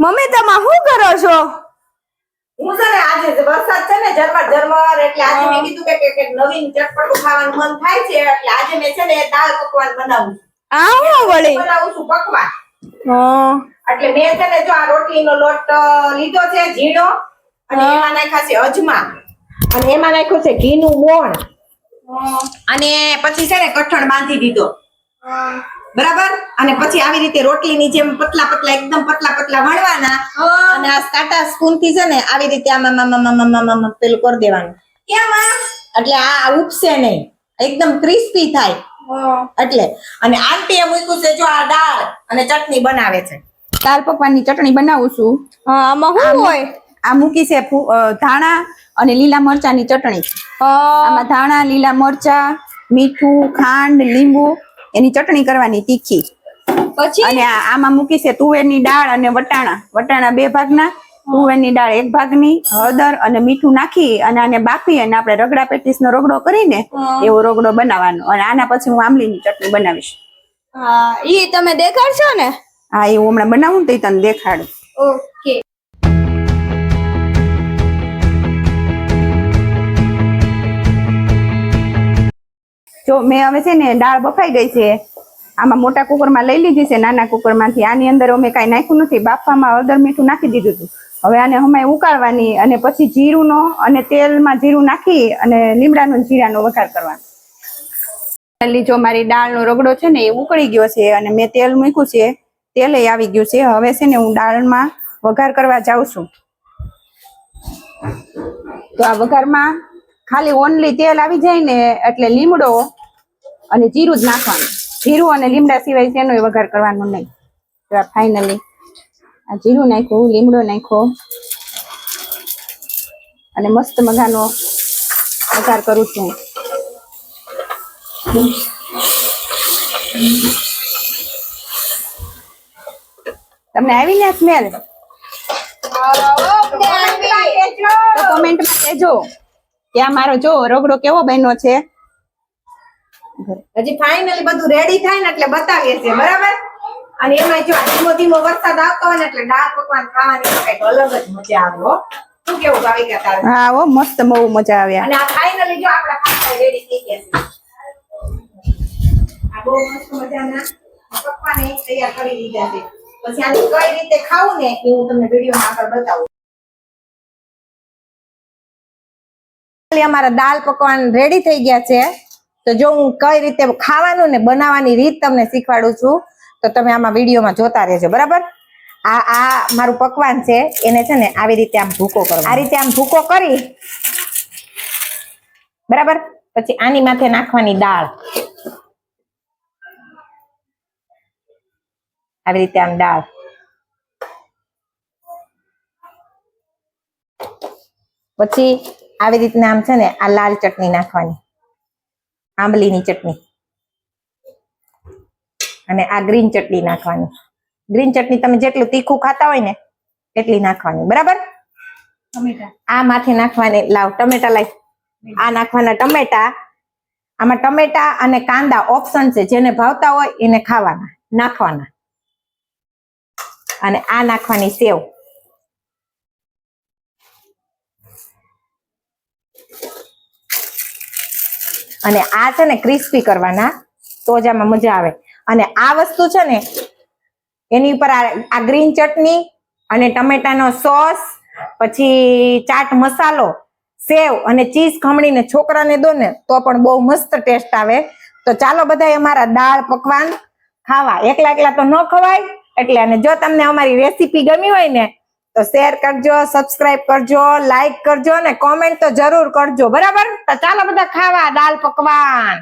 Mummy તમે શું કરો છો? હું છે ને આજે વરસાદ છે ને ઝરમર ઝરમર એટલે આજે મેં કીધું કે કે નવીન ચટપટું ખાવાનું મન થાય છે એટલે આજે મેં છે ને દાળ પકવાન બનાવું. આ હું વળી. બનાવું છું પકવાન. એટલે મેં છે ને જો આ રોટલીનો લોટ લીધો છે ઝીણો અને એમાં નાખ્યા છે અજમા. અને એમાં નાખ્યું છે ઘીનું મોણ. અને પછી છે ને કઠણ બાંધી દીધો. બરાબર? અને પછી આવી રીતે રોટલીની જેમ પતલા પતલા એકદમ પતલા પતલા વણવાના. અને આ કાંટા સ્પૂનથી છે ને આવી રીતે આમાં મામા મામા મામા આમ આમ આમ પેલું કરી દેવાનું. કેમ એટલે આ ઉપસે નહીં. એકદમ ક્રિસ્પી થાય. એટલે અને આંટીએ મૂક્યું છે જો આ દાળ અને ચટણી બનાવે છે. દાળ પકવાનની ચટણી બનાવું છું. હા આમાં શું હોય? આ મૂકી છે ધાણા અને લીલા મરચાની ચટણી. આમાં ધાણા લીલા મરચા મીઠું ખાંડ લીંબુ એની ચટણી કરવાની તીખી. પછી? અને આમાં મૂકી છે તુવેરની દાળ અને વટાણા. વટાણા બે ભાગના તુવેરની દાળ એક ભાગની હળદર અને મીઠું નાખી અને આને બાફી અને આપણે રગડા પેટીસ નો રગડો કરીને એવો રગડો બનાવવાનો. અને આના પછી હું આમલીની ચટણી બનાવીશ. હા ઈ તમે દેખાડશો ને? હા એ હમણાં બનાવું તો તને દેખાડું. જો મેં હવે છે ને દાળ બફાઈ ગઈ છે, આમાં મોટા કુકરમાં લઈ લીધી છે, નાના કુકરમાંથી. આની અંદર અમે કાંઈ નાખ્યું નથી. બાફવામાં હળદર મીઠું નાખી દીધું હતું. હવે આને હમાય ઉકાળવાની અને પછી જીરુંનો અને તેલમાં જીરું નાખી અને લીમડાનો જીરાનો વઘાર કરવાનો. લીજો મારી દાળનો રગડો છે ને એ ઉકળી ગયો છે અને મેં તેલ મૂક્યું છે, તેલ આવી ગયું છે. હવે છે ને હું દાળમાં વઘાર કરવા જાઉં છું. તો આ વઘારમાં ખાલી ઓનલી તેલ આવી જાય ને એટલે લીમડો અને જીરું જ નાખવાનું. જીરું અને લીમડા સિવાય તેનો વઘાર કરવાનો નહીં. તો ફાઇનલી આ જીરું નાખ્યું, લીમડો નાખ્યો. અને મસ્ત મજાનો વઘાર કરું છું તમને આવી ને સ્મેલ તો કોમેન્ટમાં કહેજો. કે મારો જો રગડો કેવો બન્યો છે? હજી ફાઇનલી બધું રેડી થાય ને એટલે બતાવીએ છીએ બરાબર? અને એમાં જો ધીમો ધીમો વરસાદ આવતો હોય ને એટલે દાળ પકવાન ખાવાની કંઈક અલગ જ મજા આવે હો. શું કેવું ભાવિકા તારે? હા હો મસ્ત બહુ મજા આવે અને આ ફાઇનલી જો આપણા ખાતા રેડી થઈ ગયા છે. આ બહુ મસ્ત મજાના પકવાન તૈયાર કરી દીધા છે. પછી આને કઈ રીતે ખાવું ને એ હું તમને વિડીયોમાં આગળ બતાવું. Finally અમારા દાલ પકવાન રેડી થઈ ગયા છે. તો જો હું કઈ રીતે ખાવાનું ને બનાવવાની રીત તમને શીખવાડું છું, તો તમે આમાં વિડીયોમાં જોતા રહેજો, બરાબર? આ આ મારું પકવાન છે, એને છે ને આવી રીતે આમ ભૂકો કરો આ રીતે આમ ભૂકો કરી, બરાબર? પછી આની માથે નાખવાની દાળ. આવી રીતે આમ દાળ. પછી આવી રીતના આમ છે ને આ લાલ ચટણી નાખવાની. આંબલીની ચટણી. અને આ ગ્રીન ચટણી નાખવાની. ગ્રીન ચટણી તમે જેટલું તીખું ખાતા હોય ને એટલી નાખવાની. બરાબર? આ માથે નાખવાની. લાવ ટમેટા લાવ આ નાખવાના ટમેટા. આમાં ટમેટા અને કાંદા ઓપ્શન છે. જેને ભાવતા હોય એને ખાવાના નાખવાના. અને આ નાખવાની સેવ. અને આ છે ને ક્રિસ્પી કરવાના તો જ આમાં મજા આવે. અને આ વસ્તુ છે ને, એની ઉપર આ ગ્રીન ચટણી અને ટમેટાનો સોસ, પછી ચાટ મસાલો, સેવ અને ચીઝ ખમણીને છોકરાને દો ને, તો પણ બહુ મસ્ત ટેસ્ટ આવે. તો ચાલો બધા અમારા દાળ પકવાન ખાવા. એકલા એકલા તો ન ખવાય, એટલે અને જો તમને અમારી રેસીપી ગમી હોય ને તો શેર કરજો સબસ્ક્રાઇબ કરજો લાઈક કરજો અને કોમેન્ટ તો જરૂર કરજો. બરાબર? તો ચાલો બધા ખાવા, દાલ પકવાન.